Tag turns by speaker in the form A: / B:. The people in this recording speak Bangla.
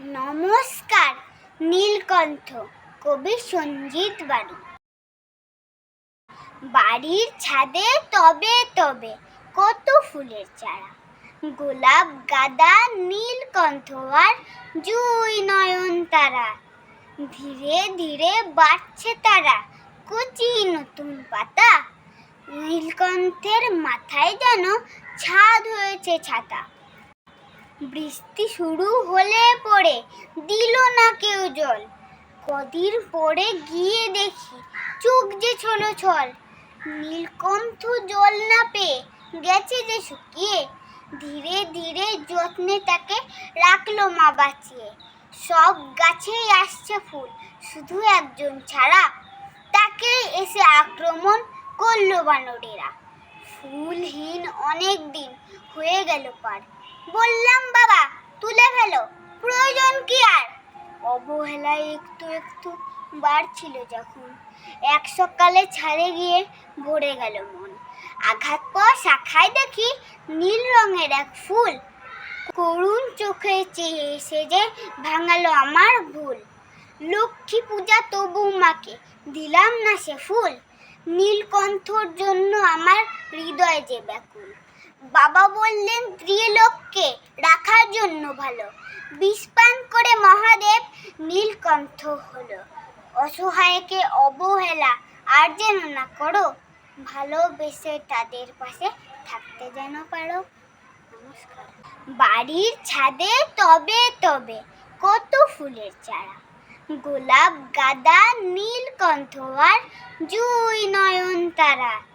A: নমস্কার, নীলকণ্ঠ, কবি সঞ্জিত বাড়ি। বাড়ির ছাদে তবে তবে কত ফুলের চারা। গোলাপ, গাদা, নীলকণ্ঠ আর জুই নয়ন তারা। ধীরে ধীরে বাড়ছে তারা কচি নতুন পাতা। নীলকণ্ঠের মাথায় যেন ছাদ হয়েছে ছাতা। বৃষ্টি শুরু হলে পড়ে দিল না কেউ জল। কদিন পরে গিয়ে দেখি চোখ যে ছলো ছল। নীলকণ্ঠ জল না পেয়ে গেছে যে শুকিয়ে। ধীরে ধীরে যত্নে তাকে রাখল মা বাঁচিয়ে। সব গাছেই আসছে ফুল, শুধু একজন ছাড়া। তাকে এসে আক্রমণ করল বানরেরা। ফুলহীন অনেক দিন হয়ে গেল পার। বললাম, বাবা, তুলে ফেলো। প্রয়োজন কি আর? অবহেলায় একটু একটু বাড়ছিল যখন। এক সকালে ছাড়ে গিয়ে ভরে গেল মন। আঘাত পর শাখায় দেখি নীল রঙের এক ফুল। করুণ চোখে চেয়ে এসে যে ভাঙালো আমার ভুল। লক্ষ্মী পূজা তবু মাকে দিলাম না সে ফুল। নীলকণ্ঠর জন্য আমার হৃদয় যে ব্যাকুল। বাবা বললেন, ত্রিলোককে রাখার জন্য ভালো। বিষপান করে মহাদেব নীলকণ্ঠ হলো। অসহায়কে অবহেলা আর যেন না করো, ভালোবেসে তাদের পাশে থাকতে যেন পারো। নমস্কার। বাড়ির ছাদে তবে তবে কত ফুলের চারা। গোলাপ, গাদা, নীলকণ্ঠ আর জুই নয়ন তারা